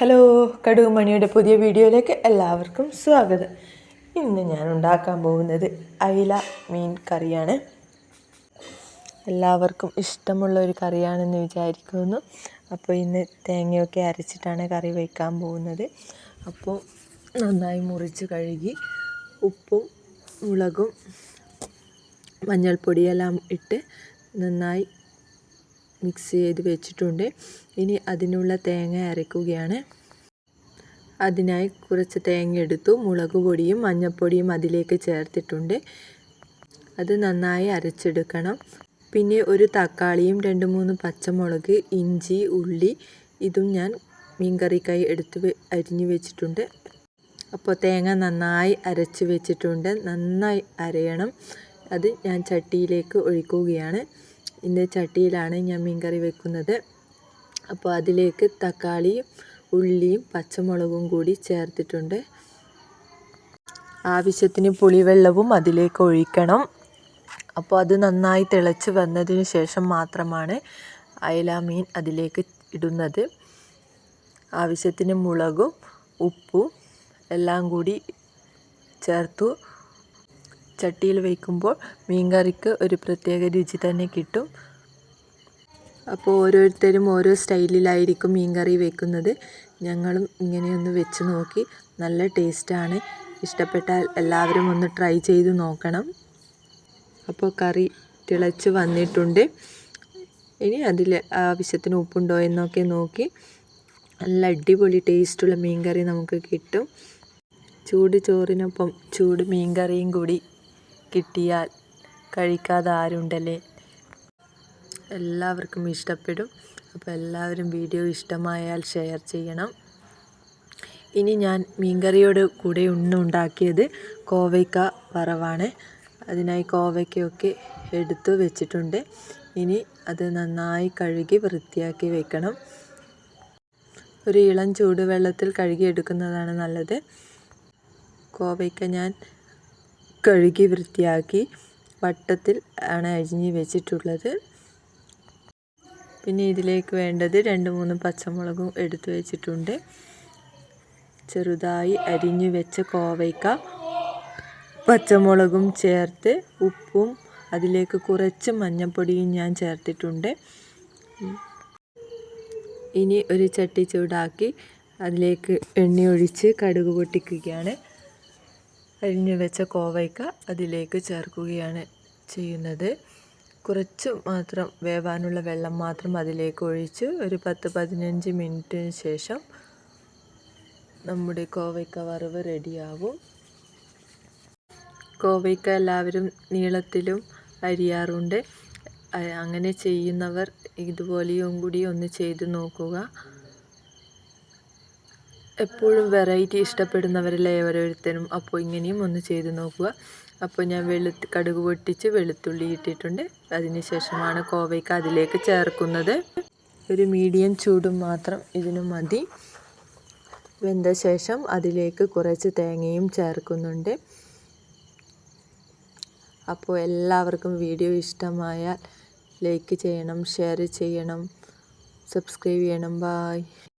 Hello കടുകുമണിയുടെ പുതിയ വീഡിയോയിലേക്ക് എല്ലാവർക്കും സ്വാഗതം. ഇന്ന് ഞാൻ ഉണ്ടാക്കാൻ പോകുന്നത് അയില മീൻ കറിയാണ്. എല്ലാവർക്കും ഇഷ്ടമുള്ള ഒരു കറിയാണെന്ന് വിചാരിക്കുന്നു. അപ്പോൾ ഇന്ന് തേങ്ങയൊക്കെ അരച്ചിട്ടാണ് കറി വയ്ക്കാൻ പോകുന്നത്. അപ്പോൾ നന്നായി മുറിച്ച് കഴുകി ഉപ്പും മുളകും മഞ്ഞൾപ്പൊടിയെല്ലാം ഇട്ട് നന്നായി മിക്സ് ചെയ്ത് വെച്ചിട്ടുണ്ട്. ഇനി അതിനുള്ള തേങ്ങ അരയ്ക്കുകയാണ് അതിനായി കുറച്ച് തേങ്ങ എടുത്തു. മുളക് പൊടിയും മഞ്ഞൾപ്പൊടിയും അതിലേക്ക് ചേർത്തിട്ടുണ്ട്. അത് നന്നായി അരച്ചെടുക്കണം. പിന്നെ ഒരു തക്കാളിയും രണ്ട് മൂന്ന് പച്ചമുളക് ഇഞ്ചി ഉള്ളി ഇതും ഞാൻ മീൻകറിക്കായി എടുത്ത് അരിഞ്ഞു വെച്ചിട്ടുണ്ട്. അപ്പോൾ തേങ്ങ നന്നായി അരച്ച് വെച്ചിട്ടുണ്ട്. നന്നായി അരയണം. അത് ഞാൻ ചട്ടിയിലേക്ക് ഒഴിക്കുകയാണ്. ഇന്ന് ചട്ടിയിലാണ് ഞാൻ മീൻ കറി വെക്കുന്നത്. അപ്പോൾ അതിലേക്ക് തക്കാളിയും ഉള്ളിയും പച്ചമുളകും കൂടി ചേർത്തിട്ടുണ്ട്. ആവശ്യത്തിന് പുളിവെള്ളവും അതിലേക്ക് ഒഴിക്കണം. അപ്പോൾ അത് നന്നായി തിളച്ച് വന്നതിന് ശേഷം മാത്രമാണ് അയല മീൻ അതിലേക്ക് ഇടുന്നത്. ആവശ്യത്തിന് മുളകും ഉപ്പും എല്ലാം കൂടി ചേർത്തു. ചട്ടിയിൽ വയ്ക്കുമ്പോൾ മീൻകറിക്ക് ഒരു പ്രത്യേക രുചി തന്നെ കിട്ടും. അപ്പോൾ ഓരോരുത്തരും ഓരോ സ്റ്റൈലിലായിരിക്കും മീൻകറി വെക്കുന്നത്. ഞങ്ങളും ഇങ്ങനെയൊന്ന് വെച്ച് നോക്കി. നല്ല ടേസ്റ്റാണ്. ഇഷ്ടപ്പെട്ടാൽ എല്ലാവരും ഒന്ന് ട്രൈ ചെയ്ത് നോക്കണം. അപ്പോൾ കറി തിളച്ച് വന്നിട്ടുണ്ട്. ഇനി അതിൽ ആവശ്യത്തിന് ഉപ്പുണ്ടോ എന്നൊക്കെ നോക്കി. നല്ല അടിപൊളി ടേസ്റ്റുള്ള മീൻകറി നമുക്ക് കിട്ടും. ചൂട് ചോറിനൊപ്പം ചൂട് മീൻകറിയും കൂടി കിട്ടിയാൽ കഴിക്കാതെ ആരുണ്ടല്ലേ? എല്ലാവർക്കും ഇഷ്ടപ്പെടും. അപ്പോൾ എല്ലാവരും വീഡിയോ ഇഷ്ടമായാൽ ഷെയർ ചെയ്യണം. ഇനി ഞാൻ മീൻകറിയോട് കൂടെ ഉണ്ടാക്കിയത് കോവയ്ക്ക വറവാണ്. അതിനായി കോവയ്ക്കയൊക്കെ എടുത്തു വെച്ചിട്ടുണ്ട്. ഇനി അത് നന്നായി കഴുകി വൃത്തിയാക്കി വെക്കണം. ഒരു ഇളം ചൂടുവെള്ളത്തിൽ കഴുകി എടുക്കുന്നതാണ് നല്ലത്. കോവയ്ക്ക ഞാൻ കഴുകി വൃത്തിയാക്കി വട്ടത്തിൽ ആണ് അരിഞ്ഞ് വെച്ചിട്ടുള്ളത്. പിന്നെ ഇതിലേക്ക് വേണ്ടത് രണ്ട് മൂന്ന് പച്ചമുളകും എടുത്തു വെച്ചിട്ടുണ്ട്. ചെറുതായി അരിഞ്ഞു വെച്ച കോവയ്ക്ക പച്ചമുളകും ചേർത്ത് ഉപ്പും അതിലേക്ക് കുറച്ച് മഞ്ഞൾപ്പൊടിയും ഞാൻ ചേർത്തിട്ടുണ്ട്. ഇനി ഒരു ചട്ടി ചൂടാക്കി അതിലേക്ക് എണ്ണ ഒഴിച്ച് കടുക് പൊട്ടിക്കുകയാണ്. അരിഞ്ഞു വെച്ച കോവയ്ക്ക അതിലേക്ക് ചേർക്കുകയാണ് ചെയ്യുന്നത്. കുറച്ച് മാത്രം വേവാനുള്ള വെള്ളം മാത്രം അതിലേക്ക് ഒഴിച്ച് ഒരു പത്ത് പതിനഞ്ച് മിനിറ്റിന് ശേഷം നമ്മുടെ കോവയ്ക്ക വറവ് റെഡിയാവും. കോവയ്ക്ക എല്ലാവരും നീളത്തിലും അരിയാറുണ്ട്. അങ്ങനെ ചെയ്യുന്നവർ ഇതുപോലെയും കൂടി ഒന്ന് ചെയ്ത് നോക്കുക. എപ്പോഴും വെറൈറ്റി ഇഷ്ടപ്പെടുന്നവരല്ലേ ഓരോരുത്തരും അപ്പോൾ ഇങ്ങനെയും ഒന്ന് ചെയ്ത് നോക്കുക. അപ്പോൾ ഞാൻ വെളു കടുക് പൊട്ടിച്ച് വെളുത്തുള്ളി ഇട്ടിട്ടുണ്ട്. അതിന് ശേഷമാണ് കോവയ്ക്ക് അതിലേക്ക് ചേർക്കുന്നത്. ഒരു മീഡിയം ചൂടും മാത്രം ഇതിന് മതി. വെന്ത ശേഷം അതിലേക്ക് കുറച്ച് തേങ്ങയും ചേർക്കുന്നുണ്ട്. അപ്പോൾ എല്ലാവർക്കും വീഡിയോ ഇഷ്ടമായാൽ ലൈക്ക് ചെയ്യണം ഷെയർ ചെയ്യണം സബ്സ്ക്രൈബ് ചെയ്യണം. ബായ്